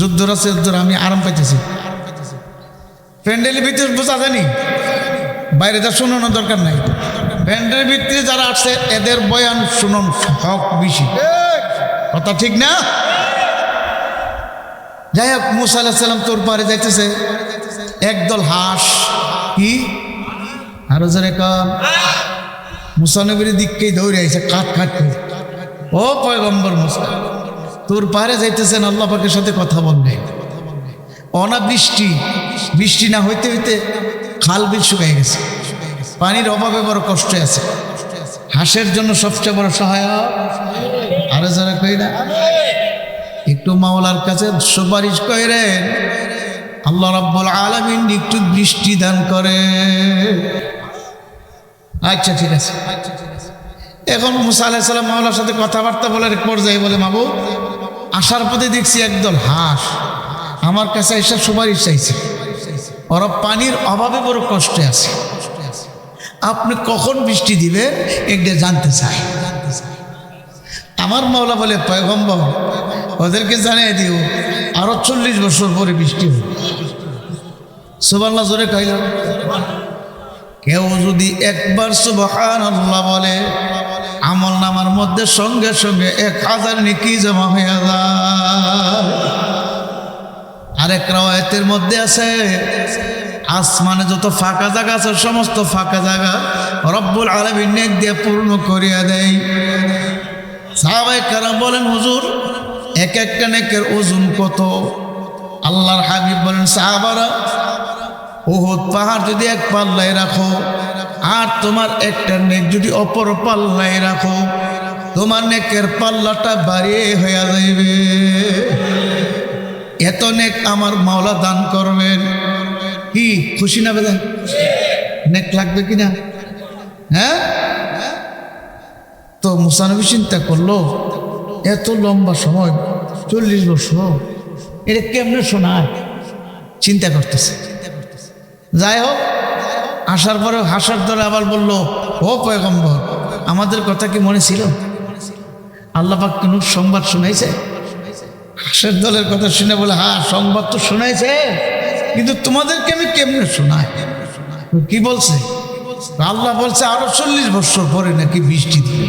যুদ্ধর আছে যুদ্ধর আমি আরাম পাইতেছি। প্যান্ডেলের ভিতরে বোঝা জানি বাইরে যা শোনানোর দরকার নাই। প্যান্ডেলের ভিতরে যারা আসছে এদের বয়ান শুনুন, হক বেশি। কথা ঠিক না? যাই হোক, মুসা আলাহিসাল্লাম তোর পারে যাইতেছে। একদল হাঁস, কি? আরও জোরে কম মুসানবীর দিককেই দৌড়ে আইছে কাট কাট ও পয়গম্বর মুসা। তোর পারে যাইতেছেন, আল্লাহ পাকের সাথে কথা বলবে অনাবৃষ্টি, বৃষ্টি না হইতে হইতে খাল বিল শুকিয়ে গেছে। পানির অভাবে বড় কষ্ট আছে। হাঁসের জন্য সবচেয়ে বড় সহায়ক। আরও যারা কই না, একটু মাওলার কাছে সুপারিশ করেন আল্লাহ রাব্বুল আলামিন একটু বৃষ্টি দান করে। আচ্ছা ঠিক আছে। এখন মুসা আলাইহিস সালাম মাওলার সাথে কথাবার্তা বলার এক পর্যায়ে বলে, মাবু আসার পথে দেখছি একদল হাঁস। আমার কাছে এসে সুপারিশ চাইছে। ওরা পানির অভাবে বড় কষ্টে আছে। আপনি কখন বৃষ্টি দিবেন এটা জানতে চাই। আমার মাওলা বলে, পয়গম্বর, ওদেরকে জানিয়ে দিও, আরও চল্লিশ বছর পরে বৃষ্টি হবে। সুবাল্লা জোরে কেউ যদি একবার আল্লাহ বলে আমল নামার মধ্যে সঙ্গে সঙ্গে এক হাজার নেকি জমা হয়ে যায়। আরেক রাওয়ায়তের মধ্যে আছে, আসমানে যত ফাঁকা জায়গা আছে, সমস্ত ফাঁকা জায়গা রব্বুল আলমী নেক দিয়ে পূর্ণ করিয়া দেয়। সাহাবাই কারাম বলেন, হুজুর, এক একটা নেকের ওজন কত? আল্লাহর হাবিব বলেন, সাহাবারা ওহদ পাহাড় যদি এক পাল্লায় রাখো আর তোমার একটা নেক যদি অপর পাল্লায় রাখো, তোমার নেকের পাল্লাটা বাড়িয়ে হয়ে যাইবে। এত নেক আমার মাওলা দান করবেন। কি, খুশি না বেদা? নেক লাগবে কিনা হ্যাঁ? তো মুসানবী চিন্তা করল, এত লম্বা সময়, চল্লিশ বছর, এটা কেমনে শোনায়? চিন্তা করতেছে। যাই হোক আসার পরে হাসার দলে আবার বলল, ও পয়গম্বর, আমাদের কথা কি মনে ছিল? আল্লাপাক কোনো সংবাদ শুনাইছে? হাসের দলের কথা শুনে বলে হ্যাঁ সংবাদ তো শোনাইছে, কিন্তু তোমাদেরকে আমি কেমনে শোনাই? কি বলছে? আল্লাহ বলছে, আরও চল্লিশ বছর পরে নাকি বৃষ্টি দিবে।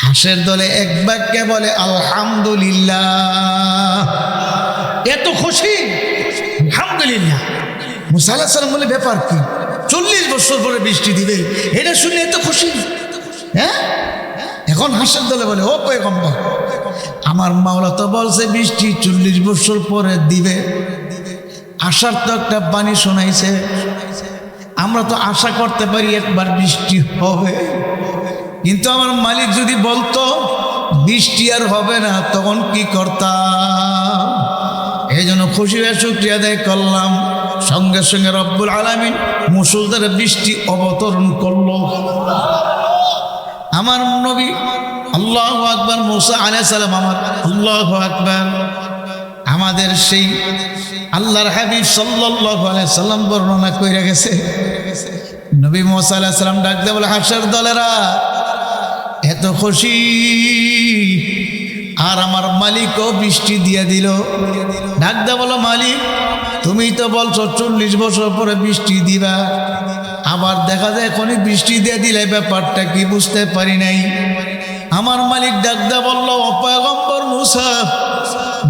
হাঁসের দলে এক বাক্যে বলে, আলহামদুলিল্লাহ। এত খুশি? আলহামদুলিল্লাহ। মুসাল্লাহ সাল্লাম বলে, ব্যাপার কি? চল্লিশ বছর পরে বৃষ্টি দিবে, এটা শুনে এত খুশি? হ্যাঁ? এখন হাঁসের দলে বলে, ও পয়গম্বর, আমার মাওলা তো বলছে বৃষ্টি চল্লিশ বছর পরে দিবে। আশার তো একটা পানি শোনাইছে, আমরা তো আশা করতে পারি একবার বৃষ্টি হবে। কিন্তু আমার মালিক যদি বলতো, বৃষ্টি আর হবে না, তখন কি করতাম? এই জন্য খুশি হয়ে শুক্রিয়া আদায় করলাম। সঙ্গে সঙ্গে রব্বুল আলমিন মুসলদার বৃষ্টি অবতরণ করল। আমার নবী আল্লাহ আকবর, মুসা আলাই সালাম আমার আল্লাহ আকবর। আমাদের সেই আল্লাহর হাবিব সাল্লাহ সাল্লাম বর্ণনা করে গেছে, নবী মোসা আলাহ সাল্লাম ডাকতে বলে, হাসার দলেরা, এত খুশি? আর আমার মালিকও বৃষ্টি দিয়ে দিল। ডাকতে বলো, মালিক তুমি তো বলছো চল্লিশ বছর পরে বৃষ্টি দিবা। আবার দেখা যায় এখনই বৃষ্টি দিয়ে দিলে ব্যাপারটা কি বুঝতে পারি নাই। আমার মালিক ডাকদা বলল অপয়গম্বর মুসা,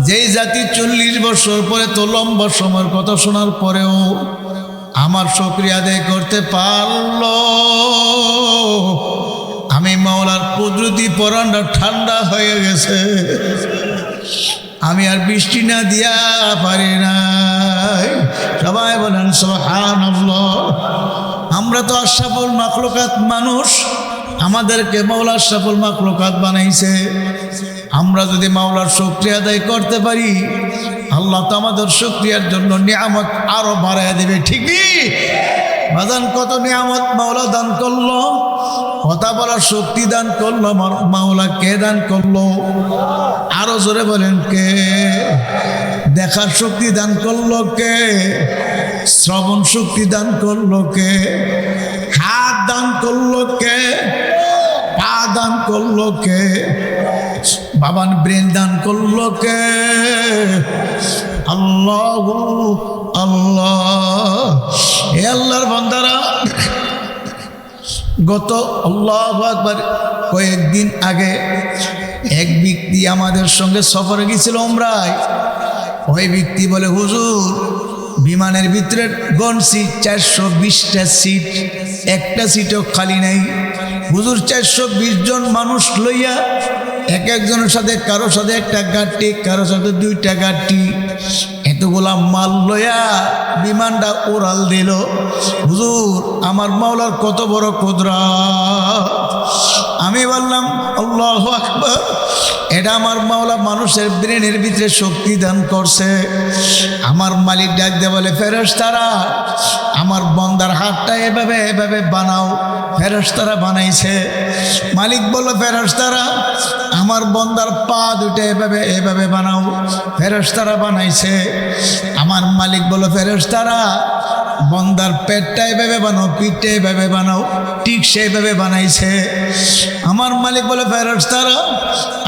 যেই জাতি চল্লিশ বছর পরে তো লম্বা সময়ের কথা শোনার পরেও আমার সক্রিয়া আদায় করতে পারল। আমি মাওলার কুদরতি পরানটা ঠান্ডা হয়ে গেছে। আমি আর বৃষ্টি না দিয়া পারি না সবাই বলেন সোহান আমরা তো আশাফুল মাকলুকাত মানুষ, আমাদেরকে মাওলা সফল মাকলুকাত বানাইছে। আমরা যদি মাওলার শুক্রিয়া আদায় করতে পারি, আল্লাহ তো আমাদের শুক্রিয়ার জন্য নিয়ামত আরও বাড়াই দেবে ঠিকই বাদান কত নিয়ামত মাওলা দান করল? কথা বলার শক্তি দান করল মাওলা, কে দান করল? আরও জোরে বলেন, কে? দেখার শক্তি দান করল কে? শ্রবণ শক্তি দান করল কে? হাত দান করল কে? পা দান করল কে? বাবান ব্রেন দান করল কে? আল্লাহ আল্লাহ। এ আল্লাহর বন্দারা গত আল্লাহ একবার কয়েকদিন আগে এক ব্যক্তি আমাদের সঙ্গে সফরে গেছিল ওমরায়। ওই ব্যক্তি বলে, হুজুর, বিমানের ভিতরে গন সিট, চারশো বিশটা সিট, একটা সিটও খালি নাই। হুজুর, চারশো বিশ জন মানুষ লইয়া এক একজনের সাথে, কারও সাথে একটা গাড়ি কারও সাথে দুইটা গাড়ি এতগুলা মাল লইয়া বিমানটা উড়াল দিল। হুজুর, আমার মাওলার কত বড় কুদরা আমি বললাম, আল্লাহ আকবর। এটা আমার মাওলা মানুষের ব্রেনের ভিতরে শক্তি দান করছে। আমার মালিক ডাক দিয়ে বলে ফেরস তারা আমার বন্দার হাতটা এভাবে এভাবে বানাও। ফেরস তারা বানাইছে। মালিক বলল ফেরস তারা আমার বন্দার পা দুটো এভাবে এভাবে বানাও। ফেরস তারা বানাইছে। আমার মালিক বলল ফেরস তারা বন্দার পেটটা এভাবে বানাও, পিঠটা এভাবে বানাও, ঠিক সেইভাবে বানাইছে। আমার মালিক বলে ফেরস তারা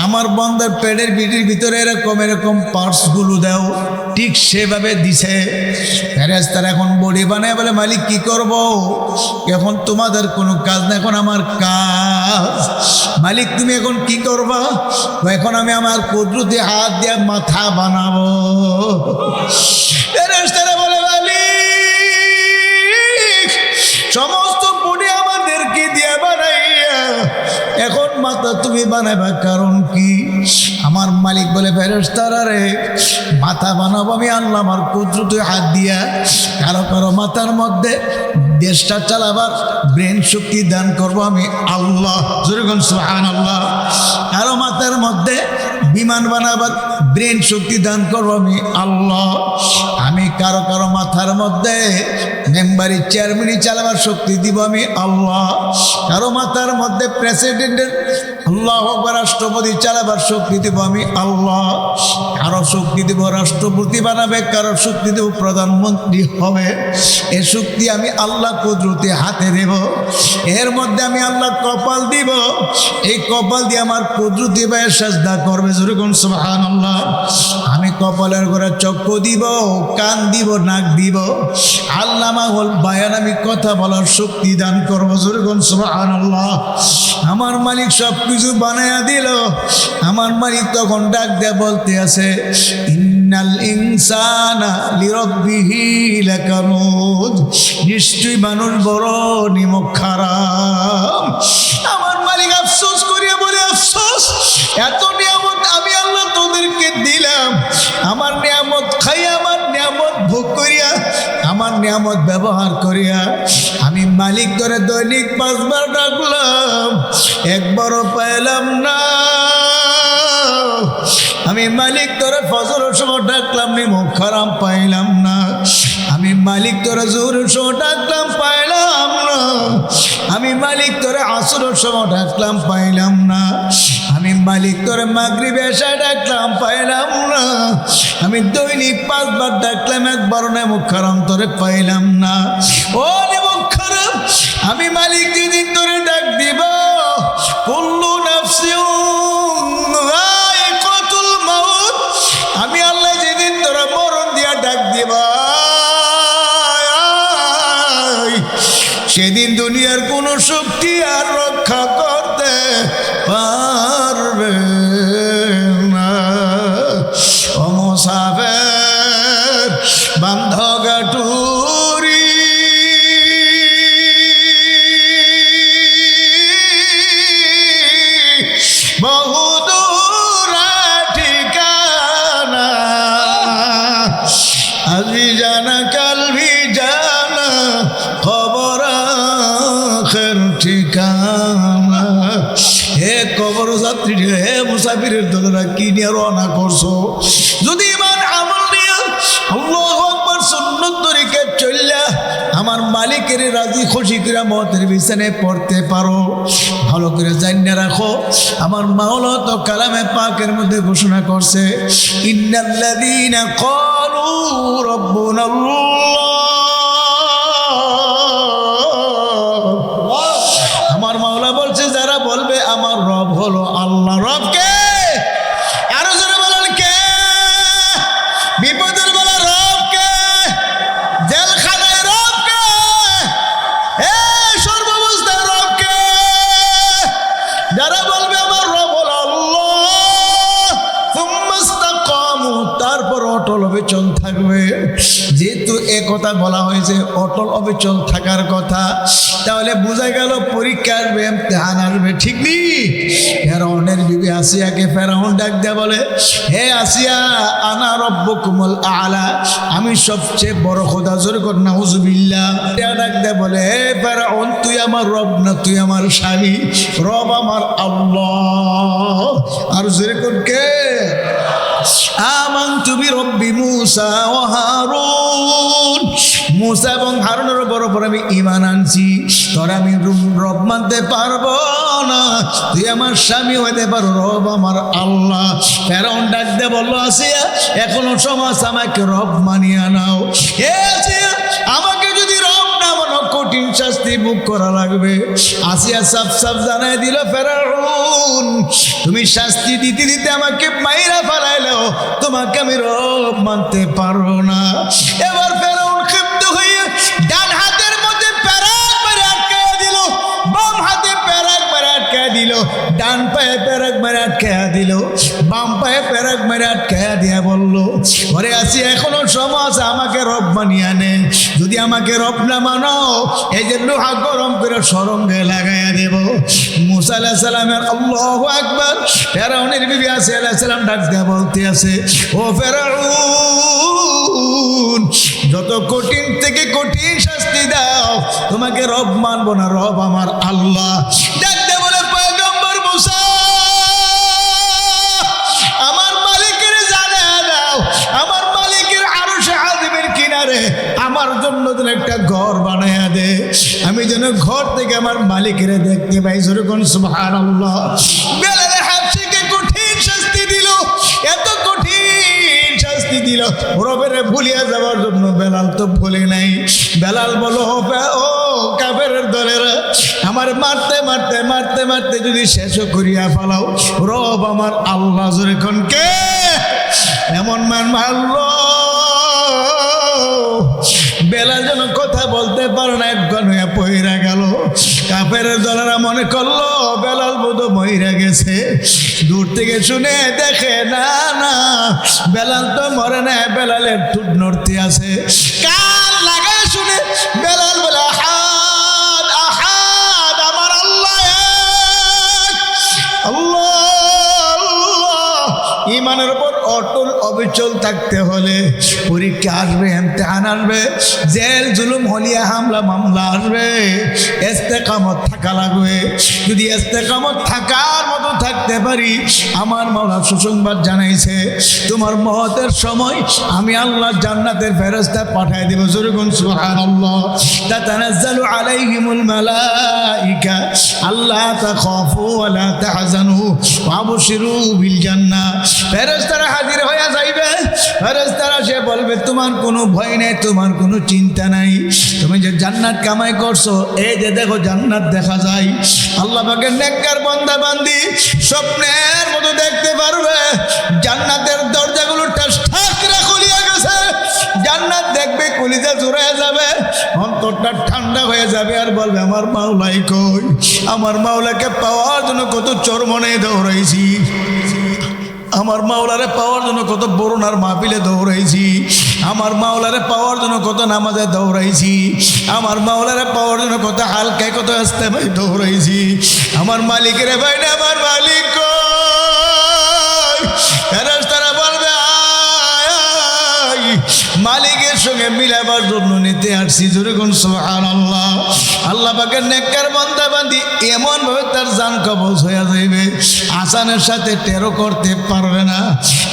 আমার বন্দার পেটের পিঠির ভিতরে এরকম এরকম পার্টসগুলো দাও, ঠিক সেভাবে দিছে। ফেরেস তারা এখন বডি বানায় বলে, মালিক, কি করব? এখন তোমাদের কোনো কাজ না এখন আমার কাজ। মালিক, তুমি এখন কি করবা? এখন আমি আমার কুদরতি হাত দিয়ে মাথা বানাবো। বলে, মালিক, সমস্ত বডি আমাদেরকে দিয়ে বানাইয়া এখন মাথা তুমি বানাবা কারণ কি? আমার মালিক বলে ফেরস্তারা রে, মাথা বানাবো আমি আল্লাহ আমার কুদরতে হাত দিয়া। কারও কারও মাথার মধ্যে দেশটা চালাবার ব্রেন শক্তি দান করব আমি। আল্লাহ যেরকম আল্লাহ কারও মাথার মধ্যে বিমান বানাবার ব্রেন শক্তি দান করব আমি। আল্লাহ আমি কারও কারও মাথার মধ্যে মেম্বারি চেয়ারম্যানই চালাবার শক্তি দিব আমি আল্লাহ। কারও মাথার মধ্যে প্রেসিডেন্টের আল্লাহ রাষ্ট্রপতি চালাবার শক্তি দেব আমি আল্লাহ। কারও শক্তি দেব রাষ্ট্রপতি বানাবে, কারও শক্তি দেব প্রধানমন্ত্রী হবে। এ শক্তি আমি আল্লাহ কুদরতি হাতে দেব এর মধ্যে আমি আল্লাহ কপাল দিব। এই কপাল দিয়ে আমার কুদরতি ভাইয়ের সাজদা করবে যেরকম সুবহান আল্লাহ কপালের ঘরে চক্ষু দিব, কান দিব, নাক দিব। আল্লাহ মাহল বায়ান, আমি কথা বলার শক্তি দান করব যেরকম সুবহান আল্লাহ আমার মালিক সব কিছু বানায়া দিল। আমার মালিক তখন ডাক দেয়া বলতে আছে, ইন্নাল মানুষ বড়, নিমক খারাপ। আমার মালিক আফসোস করিয়া বলে, আফসোস এত নিয়ামত আমি আল্লাহ তোদেরকে দিলাম। আমার নিয়ামত খাই আমার নিয়ামত ভোগ করিয়া, আমার নিয়ামত ব্যবহার করিয়া আমি মালিক করে দৈনিক পাঁচবার ডাকলাম। একবারও পাইলাম না। আমি মালিক তোরে ফজর সময় ডাকলাম নি মুখ খারাপ পাইলাম না। আমি মালিক তোরে জোর সময় ডাকলাম, পাইলাম না। আমি মালিক তোরে আসর সময় ডাকলাম, পাইলাম না। মালিক, তোরে মাগরি বেশা ডাকলাম, পাইলাম না। আমি দৈনিক পাঁচবার ডাকলাম একবার না মুখ খারাপ তোরে পাইলাম না। ও মুখ খারাপ আমি মালিক, যেদিন তোরে ডাক দিব, কুল্লু নাফসিউ আমি আল্লাহ যেদিন মরণ দিয়া ডাক দিবা সেদিন দুনিয়ার কোন বহুদূর ঠিকানা। আজি জানা জানা, খবর ঠিকানা। হে কবর যাত্রী হে মুসাফিরের দলেরা, কি নিয়ে রওনা করছ? যদি ইমান আমল নিয়ে আল্লাহু আকবার সুন্নত তরিকে চললা আমার মালিকের রাজি খুশি করে মতের বিছানে পড়তে পারো। ভালো করে জানিয়ে রাখো। আমার মাওলা তো কালামে পাকের মধ্যে ঘোষণা করছে আমার মাওলা বলছে, যারা বলবে, আমার রব হলো কথা বলা হয়েছে, অটল অবিচল থাকার কথা। তাহলে বোঝা গেল পরীক্ষা আসবে ইমতিহান আসবে, ঠিক নেই ফেরাউনের বিবি আসিয়াকে ফেরাউন ডাক দেয়া বলে, হে আসিয়া, আনা রব্ব কুমল আলা, আমি সবচেয়ে বড় খোদা, জোর কর, নাউজুবিল্লাহ। ডাক দেয়া বলে, হে ফেরাউন, তুই আমার রব না, তুই আমার স্বামী, রব আমার আল্লাহ। আর জোরে কর কে? আমানতু বিরব্বি মূসা ও হারুন। মূসা এবং হারুনের বড় উপর আমি ঈমান আনছি। তোরা আমি রব মানতে পারব না। তুই আমার স্বামী হইতে পারো, রব আমার আল্লাহ। ফেরাউন ডাক দে বলল, আসিয়া, এখনও সমাজ আমাকে রব মানিয়া নাও। এ আসিয়া, আমাকে যদি রব না মানো, কঠিন শাস্তি ভোগ করা লাগবে। আসিয়া সাফ সাফ জানাই দিল ফেরাউন, তুমি শাস্তি দিতে দিতে আমাকে মাইরা ফেলাইলেও তোমাকে আমি রব মানতে পারব না। এবার ডান পায়ে প্যারাক মেরে আটকাইয়া দিল, বাম পায়ে প্যারাক মেরে আটকাইয়া দিয়া বলল ঘরে আসি, এখনও আছে আমাকে রব বানিয়ে নে। যদি আমাকে রব না মানো এই যে লোহা গরম করে সরঙ্গে লাগাইয়া দেব। মুসা আলাহ সালামের আল্লাহ ফেরাউনের বিবি আছে সালাম ডাক বলতে আছে ও ফেরাউন, যত কঠিন থেকে কঠিন শাস্তি দাও, তোমাকে রব মানবো না, রব আমার আল্লাহ। আমি যেন ঘর থেকে আমার মালিকের দেখতে পাই। যেরকম বেলালে কঠিন শাস্তি কঠিন শাস্তি ভুলিয়া ভুলে নাই। বেলাল বলো "ও বে- ও কাফের দলের, আমার মারতে মারতে মারতে মারতে যদি শেষ আল্লাহ কে? এমন মান মারলো মনে করল, বেলাল বোধ মইরা গেছে। দূর থেকে শুনে দেখে, না না, বেলাল তো মরে না, বেলালের ঠুট নড়তে আছে। কান লাগায় শুনে বেলাল বলে আমার। ইমানের উপর অবিচল থাকতে হলে পরীক্ষা আসবে এমতেহান আসবে, জেল, জুলুম, হলিয়া, হামলা, মামলা আসবে। এস্তেকামত থাকা লাগবে। যদি এস্তেকামত মতো থাকতে পারি। আমার মাওলা সুসংবাদ জানাইছে, তোমার মহতের সময় আমি আল্লাহ জান্নাতের ফেরস্তা পাঠাই দেব। জরুগুন মালাইকা, আল্লাহ আবশিরু বিল হাজির হয়ে যাইবে। ফেরেশতারা সে বলবে, তোমার কোনো ভয় নেই, তোমার কোনো চিন্তা নাই। তুমি যে জান্নাত কামাই করছ, এই যে দেখো জান্নাত দেখা যায়। আল্লাহ পাকের নেককার বান্দা বান্দি স্বপ্নের মতো দেখতে পারবে। জান্নাতের দরজাগুলো ঠাস ঠাস করে খুলিয়া গেছে। জান্নাত দেখবে, কলিজা জোড়া যাবে, অন্তরটা ঠান্ডা হয়ে যাবে আর বলবে, আমার মাওলাই কই? আমার মাওলাকে পাওয়ার জন্য কত চরমনে দৌড়াইছি। আমার মাওলারে পাওয়ার জন্য কত বরুণার মাহফিলে দৌড়াইছি। আমার মাওলারে পাওয়ার জন্য কত নামাজে দৌড়াইছি। আমার মাওলারে পাওয়ার জন্য কত হালকায় কত আসতে ভাই দৌড়াইছি। আমার মালিকের ভাই আমার মালিক। মালিকের মিলাবার জন্য নিতে আসছি। যেরকম সোহান আল্লাহ আল্লাহ পাকের নেককার বান্দা বান্দি এমন ভাবে তার জান কবজ হয়ে যাইবে। আসানের সাথে টেরো করতে পারবে না।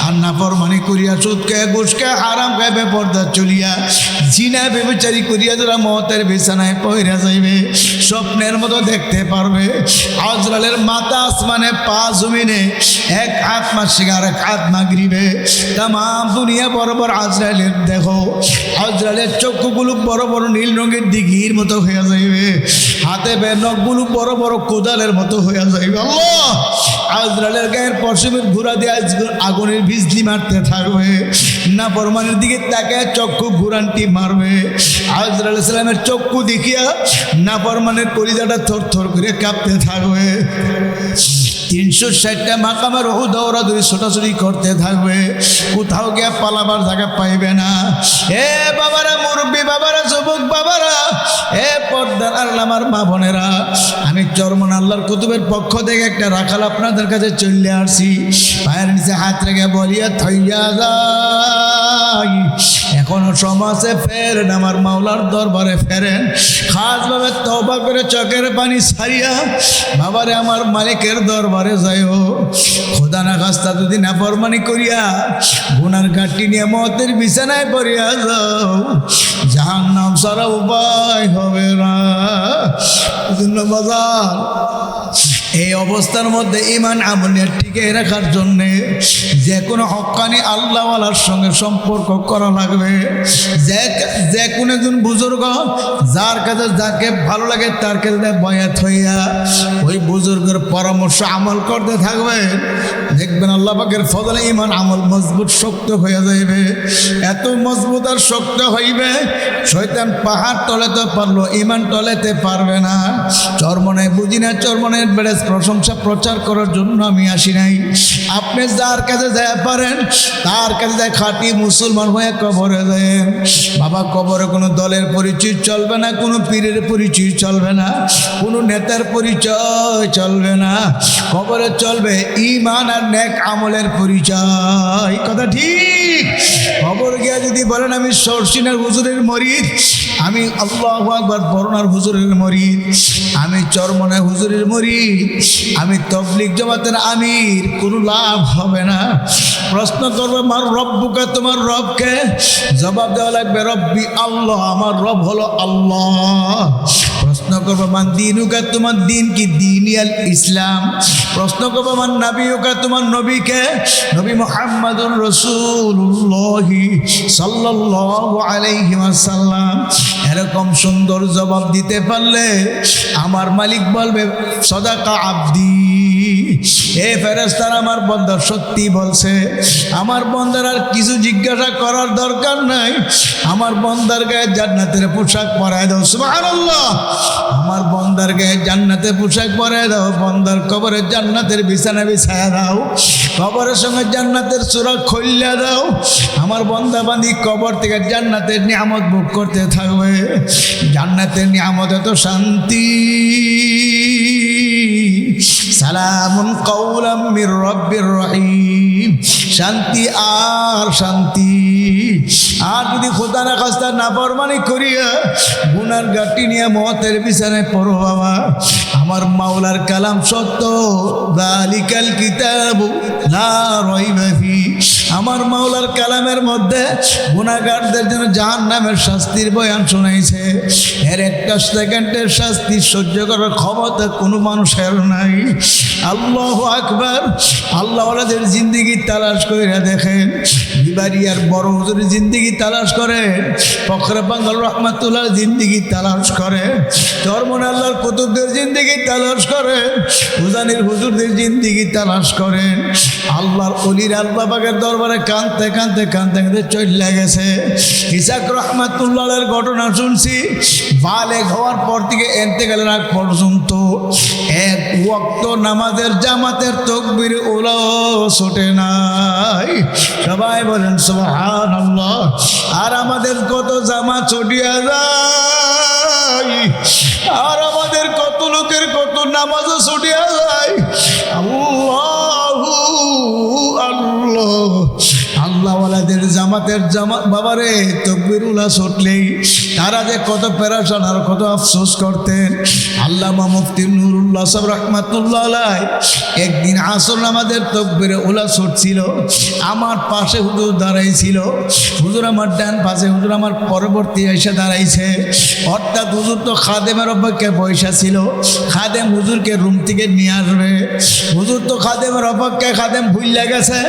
আর না ফরমানি করিয়া সুদ খায় ঘুষ খায় বেপর্দা চলিয়া, জিনা বেবিচারি করিয়া যারা মহতের বিছানায় পয়রা যাইবে, স্বপ্নের মতো দেখতে পারবে। আজরালের মাথা আসমানে, পা জমিনে, এক হাত মাসিক আর এক হাত মাগরিবে। তাম দুনিয়া বরাবর আজরালের দেখো। আজরালের চক্ষুগুলো বড় বড় নীল রঙের দিঘির মতো হয়ে যাইবে। হাতে বে নখগুলো বড় বড় কোদালের মতো হয়ে যাইবে। আল্লাহ! আজরালের গায়ের পশমের ঘুরা দিয়ে আগুনের বিজলি মারতে থাকবে। না পরমানের দিকে তাকে চক্ষু ঘুরানটি মারবে। আজরাল ইসলামের চক্ষু দেখিয়া না পরমানের কলিজাটা থর থর করে কাঁপতে থাকবে। তিনশো ষাটটা মাকামের ওহু দৌড়াদৌড়ি ছোটাছুটি করতে থাকবে। কোথাও গিয়ে পালাবার জায়গা পাইবে না। এ বাবারা মুরব্বী বাবারা, যুবক বাবারা, এ পর্দার আল্লাহ আমার মা বোনেরা, আমি চরমন আল্লাহর কুতুবের পক্ষ থেকে একটা রাখাল আপনাদের কাছে চলে আসছি পায়ের নিচে হাত রেখে বলিয়া থইয়া যাই। এখনও সমাজে ফেরেন, আমার মাওলার দরবারে ফেরেন। খাসভাবে তবা করে চকের পানি ছাড়িয়া বাবারে আমার মালিকের দরবারে যাইও। খোদা না খাস্তা যদি না ফরমানি করিয়া গুনার গাঁটি নিয়ে মতের বিছানায় পড়িয়া যাও জাহান নাম সারা উপায় হবে না। বাজার এই অবস্থার মধ্যে ইমান আমলের টিকে রাখার জন্যে যে কোনো হকানি আল্লাহওয়ালার সঙ্গে সম্পর্ক করা লাগবে। যে যে কোনো একজন বুজুর্গ, যার কাছে যাকে ভালো লাগে তার কাছে বয়াত হইয়া ওই বুজুর্গের পরামর্শ আমল করতে থাকবে। দেখবেন আল্লাহ পাকের ফজলে ইমান আমল মজবুত শক্ত হয়ে যাইবে। এত মজবুত আর শক্ত হইবে, শয়তান পাহাড় টলেতে পারল, ইমান টলেতে পারবে না। চরমনে বুঝি না চরমনের বেড়ে প্রশংসা প্রচার করার জন্য আমি আসি নাই। আপনি যার কাছে যায় পারেন, তার কাছে যায় খাঁটি মুসলমান হয়ে কবরে দেন বাবা, কবরে কোনো দলের পরিচয় চলবে না, কোনো পীরের পরিচয় চলবে না, কোনো নেতার পরিচয় চলবে না। কবরে চলবে ইমান আর নেক আমলের পরিচয়। কথা ঠিক? খবর গিয়া যদি বলেন, আমি সরসিনার হুজুরের মরিদ আমি আল্লাহ আকবর বরনার হুজুরের মরিদ, আমি চরমনায় হুজুরের মরিদ, আমি তবলিক জমাতের আমির, কোনো লাভ হবে না। প্রশ্ন করবে আমার রব্বুকে, তোমার রবকে? জবাব দেওয়া লাগবে, রব্বি আল্লাহ, আমার রব হলো আল্লাহ। প্রশ্ন করব, মান দিনুকা তোমার দিন কি? দিনিয়াল ইসলাম। প্রশ্ন করব, মান নাবিউকা তোমার নবীকে? নবী মোহাম্মদুর রসুল্লাহি সাল্লাল্লাহু আলাইহি ওয়াসাল্লাম। এরকম সুন্দর জবাব দিতে পারলে আমার মালিক বলবে, সদাকা আব্দি। এ ফেরেস্তার আমার বন্ধা সত্যি বলছে, আমার বন্দার আর কিছু জিজ্ঞাসা করার দরকার নাই। আমার বন্দার গায়ে জান্নাতের পোশাক পরায় দাও, সুবহানাল্লাহ। আমার বন্দার গায়ে জান্নাতের পোশাক পরায় দাও বন্দার কবরের জান্নাতের বিছানা বিছায়া দাও, কবরের সঙ্গে জান্নাতের চূড়া খইলা দাও। আমার বন্দা বান্ধি কবর থেকে জান্নাতের নিয়ামত ভোগ করতে থাকবে। জান্নাতের নিয়ামত এত শান্তি। সালামুন কৌলাম মির রব্বির রহিম। শান্তি আর শান্তি। আর যদি খোদা না খাস্তা না পরমানি করিয়া গুনার গাটি নিয়ে মতের বিছানায় পড়ো বাবা। আমার মাওলার কালাম সত্য। দালিকাল কিতাব লা রাইবা আমার মাওলার কালামের মধ্যে গুণাগারদের জন্য জাহান্নামের শাস্তির বয়ান শোনাইছে। এর একটা সেকেন্ডের শাস্তি সহ্য করার ক্ষমতা কোনো মানুষের নাই। আল্লাহ আকবার। আল্লাহ ওনাদের জিন্দিগি তালাশ করে দেখেন। বিবারিয়ার বড় হুজুরের জিন্দিগি তালাশ করে। ফখরে বাঙ্গাল রহমাতুল্লাহ জিন্দিগি তালাশ করে। চরমন আল্লাহর কুতুবদের জিন্দিগি তালাশ করে। হুজানির হুজুরদের জিন্দিগি তালাশ করেন আল্লাহর অলির আল্লাহ দরবারে কানতে কানতে কানতে কানতে চলে গেছে। ইসাক রহমাতুল্লাহের ঘটনা শুনছি। বালেক হওয়ার পর থেকে এনতে গেলেন আগ পর্যন্ত এক ওয়াক্ত নামাজের জামাতের তকবির ওলা ছোটে নাই। সবাই বলেন সোহান আর আমাদের কত জামা ছটিয়া যায়। আর আমাদের কত লোকের কত নামাজও ছটিয়া জামাতের জামাত বাবারে তকবিরুল্লাহ ছুটলেই তারা যে কত পেরাশান আর কত আফসোস করতেন। আল্লামা মুফতি নুরুল্লাহ সব রহমাতুল্লাহ আলাই একদিন আসল আমাদের তকবিরে ওলা ছুটছিল আমার পাশে হুজুর দাঁড়াইছিল। হুজুর আমার ডান পাশে, হুজুর আমার পরবর্তী এসে দাঁড়াইছে। অর্থাৎ হুজুর তো খাদেমের অপেক্ষায় পয়সা ছিল। খাদেম হুজুরকে রুম থেকে নিয়ে আসবে। হুজুর তো খাদেমের অপেক্ষায় খাদেম ভুল গেছে।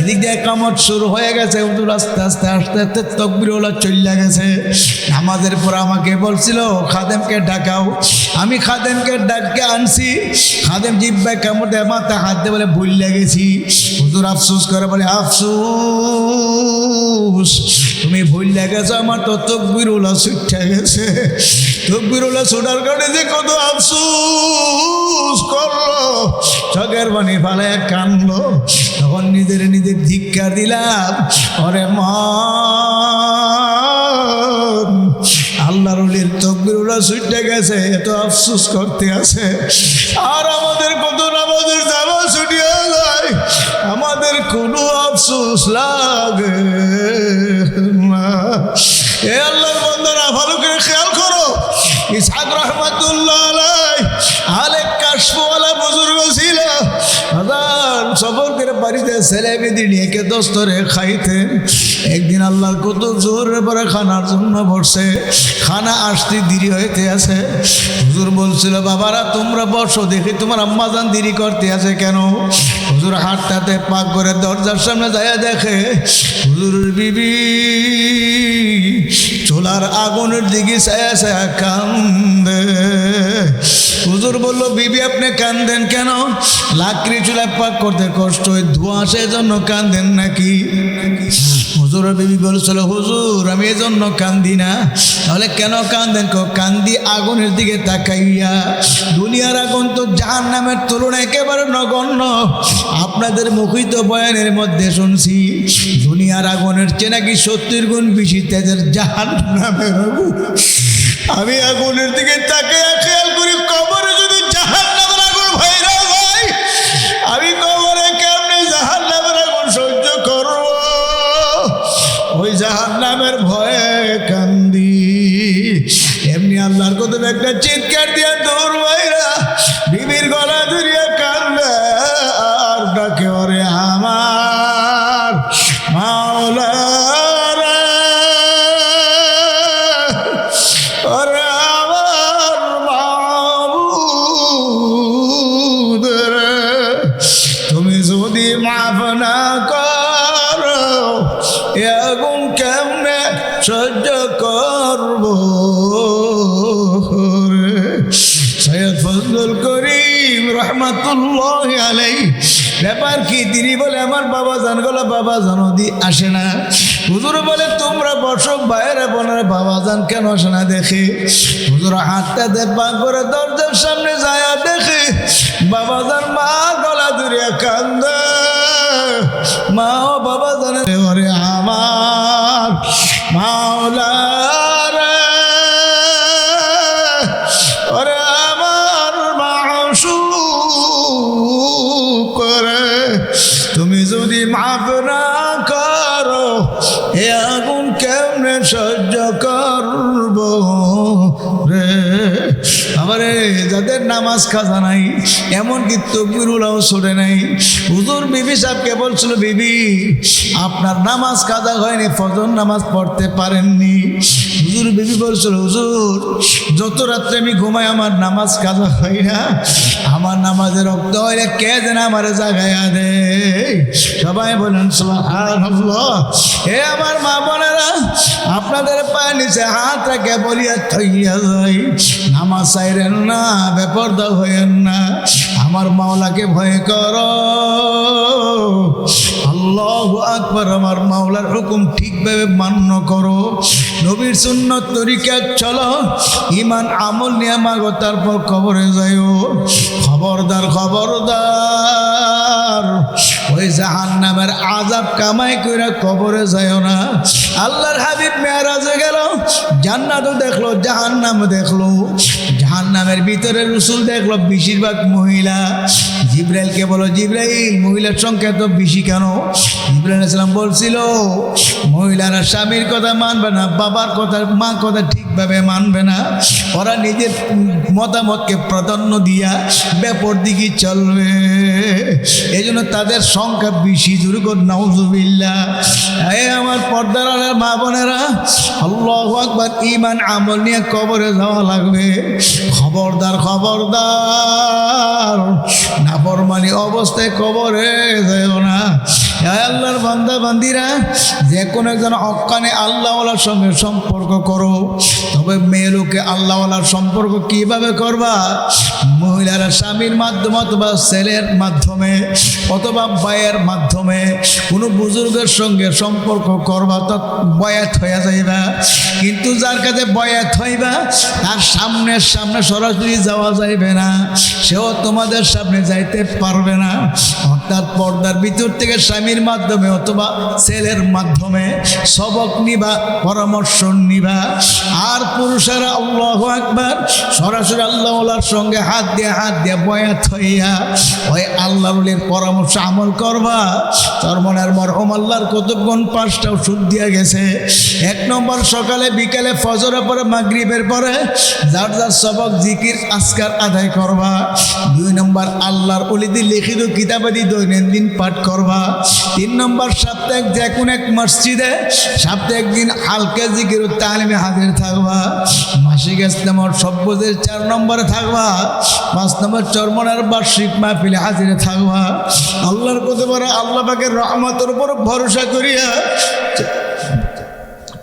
এদিক দিয়ে কামত শুরু হয়ে গেছে। হুজুর আস্তে আস্তে আস্তে আস্তে তকবির ওলা চলে গেছে। আমাদের পর আমাকে বলছিল, খাদেমকে ডাকাও। আমি খাদেমকে ডাককে আনছি। খাদেম জিব্বাই কামড় মাথা হাত বলে ভুল গেছি। হুজুর আফসোস করে বলে, আফসোস, তুমি ভুল চলে গেছে, আমার তো তকবিরুল্লাহ ছুটে গেছে। তকবিরুল্লাহ ছোটার কারণে যে কত আফসুস করল। চোখের বাণী ফালায় কানলো। তখন নিজের নিজের ধিক্কার দিলাম, ওরে মা আল্লাহর অলির তকবিরুল্লাহ ছুটে গেছে, এত আফসুস করতে আছে। আর আমাদের কত নামাজের জামা ছুটিয়ে যায় আমাদের কোনো আফসোস লাগে এ আল্লাহর বন্ধনা ভালো করে খেয়াল করো। ইসহাক রহমাতুল্লাহ আলাই আলেক কাশফওয়ালা বুজুর্গ ছিল। হাজার করে বাড়িতে ছেলে মেয়েদের নিয়ে দস্তরে খাইতেন একদিন আল্লাহর কত জোরের পরে খানার জন্য বসে। খানা আসতে দেরি হইতে আছে। হুজুর বলছিল, বাবারা, তোমরা বসো, দেখি তোমার আম্মাজান দেরি করতে আছে কেন? হুজুর হাটটাতে পাক করে দরজার সামনে যায় দেখে, হুজুরের বিবি, চোলার আগুনের দিকে ছায়া ছায়া কান্দে। হুজুর বলল, বিবি, আপনি কান্দেন কেন? লাকড়ি চুলায় পাক করতে কষ্ট হয়, ধোঁয়া জন্য কান্দেন নাকি? হুজুরের বিবি বলছিল, হুজুর, আমি এজন্য কান্দি না। তাহলে কেন কান্দেন কান্দি আগুনের দিকে তাকাইয়া। দুনিয়ার আগুন তো যার নামের তুলনায় একেবারে নগণ্য। আপনাদের মুখিত বয়ানের মধ্যে শুনছি, দুনিয়ার আগুনের চেয়ে নাকি সত্যির গুণ বেশি তেজের জাহান নামের আমি আগুনের দিকে তাকাইয়া খেয়াল করি কবরে নামের ভয়ে কান্দি। এমনি আল্লাহর কত একটা চিৎকার দিয়া আসে না। হুজুর বলে, তোমরা বসো, বাইরে বোনের বাবা যান কেন আসে না দেখে? হুজুর হাতটা দেখবা করে দরজার সামনে যায় দেখে বাবা যান মা গলা দূরে কান্দ। মা ও বাবা জানে ওরে আমার মাওলা নামাজ খাজা নাই, এমনকি তকবিরুলাও সরে নাই। হুজুর বিবি সাহেবকে বলছিল, বিবি, আপনার নামাজ কাজা হয়নি, ফজর নামাজ পড়তে পারেননি। হুজুর বিবি বলছিল, হুজুর, যত রাত্রে আমি ঘুমাই, আমার নামাজ কাজা হয় না। আমার নামাজের রক্ত হয় কে যেন আমার জাগায় দে সবাই বলেন হে আমার মা বোনেরা, আপনাদের পায়ে নিচে হাত রেখে বলিয়া থইয়া যাই। নামাজ চাইরেন না বেপর্দা হইয়েন না। আমার মাওলাকে ভয় কর। আল্লাহ আকবর, আমার মাওলার হুকুম ঠিকভাবে মান্য করো। নবীর সুন্নত তরিকা চলো। ইমান আমল নিয়ে মাগো, তারপর কবরে যাইও। খবরদার খবরদার। ওই জাহান নামের আজাব কামাই করে কবরে যাইও না। আল্লাহর হাবিব মেয়ারাজে গেল। জান্নাতও দেখল জাহান নাম দেখল। নামের ভিতরে রসুল দেখল বেশিরভাগ মহিলা। জিব্রাইলকে বলো, জিব্রাইল, মহিলার সংখ্যা তো বেশি কেন? জিব্রাইল ইসলাম বলছিল, মহিলারা স্বামীর কথা মানবে না, বাবার কথা মা কথা ঠিকভাবে মানবে না। ওরা নিজের মতামতকে প্রাধান্য দিয়া ব্যাপর দিকে চলবে। এই জন্য তাদের সংখ্যা বেশি। জোরে কর নাউজুবিল্লা এ আমার পর্দার মা বোনেরা, আল্লাহ ইমান আমল নিয়ে কবরে যাওয়া লাগবে। খবরদার খবরদার। নাফরমানি অবস্থায় কবরে যাও না। আল্লাহর বান্দা বান্দিরা যে কোনো একজন অক্কানে আল্লাহওয়ালার সঙ্গে সম্পর্ক করো। তবে মেয়ে লোকে আল্লাহওয়ালার সম্পর্ক কীভাবে করবা? মহিলারা স্বামীর মাধ্যমে অথবা ছেলের মাধ্যমে অথবা ভাইয়ের মাধ্যমে কোনো বুজুর্গের সঙ্গে সম্পর্ক করবা তো বয়াত হয়ে যাইবা। কিন্তু যার কাছে বয়াত হইবা, তার সামনের সামনে সরাসরি যাওয়া যাইবে না। সেও তোমাদের সামনে যাইতে পারবে না। অর্থাৎ পর্দার ভিতর থেকে স্বামীর মাধ্যমে অথবা ছেলের মাধ্যমে সবক নিবা, পরামর্শ নিবা। আর পুরুষেরা আল্লাহ একবার সরাসরি আল্লাহর সঙ্গে হাত দিয়ে হাত দিয়ে বয়াত হইয়া ওই আল্লাহর পরামর্শ আমল করবা। তোর মনের মরহম আল্লাহর কতক্ষণ পাঁচটা ওষুধ দিয়ে গেছে। এক নম্বর সকালে, বিকালে, ফজরের পরে, মাগরিবের পরে যার যার সবক জিকির, আজকার আদায় করবা। দুই নম্বর আল্লাহর অলিদি লিখিত কিতাবাদি দৈনন্দিন পাঠ করবা। তিন নম্বর সাপ্তাহিক যে কোনো এক মসজিদে সাপ্তাহিক দিন হালকা জিকির তালিমে হাজির থাকবা। মাসিক ইসলামর সভ্যদের চার নম্বরে থাকবা। পাঁচ নম্বর চরমনার বার্ষিক মাহফিলে হাজিরে থাকবা। আল্লাহর কত পারে আল্লাহ পাকের রহমতের উপর ভরসা করিয়া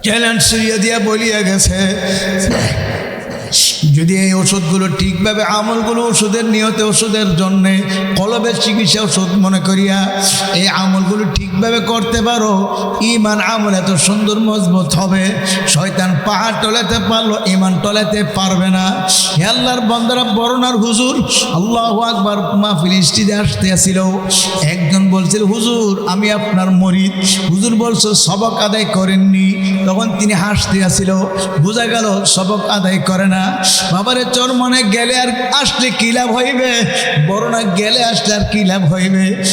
চ্যালেঞ্জ সুরিয়া দিয়া বলিয়া গেছে। যদি এই ওষুধগুলো ঠিকভাবে আমলগুলো ওষুধের নিয়তে ওষুধের জন্যে কলবের চিকিৎসা ওষুধ মনে করিয়া এই আমলগুলো ঠিকভাবে করতে পারো ইমান আমল এত সুন্দর মজবুত হবে, শয়তান পাহাড় টলাতে পারল ইমান টলাতে পারবে না। হে আল্লাহর বন্দারা বরণার হুজুর, আল্লাহ আকবার মাহফিল স্টিজে আসতে আসিল। একজন বলছিল, হুজুর, আমি আপনার মরিদ। হুজুর বলছো, সবক আদায় করেননি। তখন তিনি হাসতে আসিল। বোঝা গেল, সবক আদায় করে না। বাবারে, চর চরমনে গেলে আর আসলে কি লাভ হইবে? বড় না গেলে আসলে আর কি লাভ হইবে?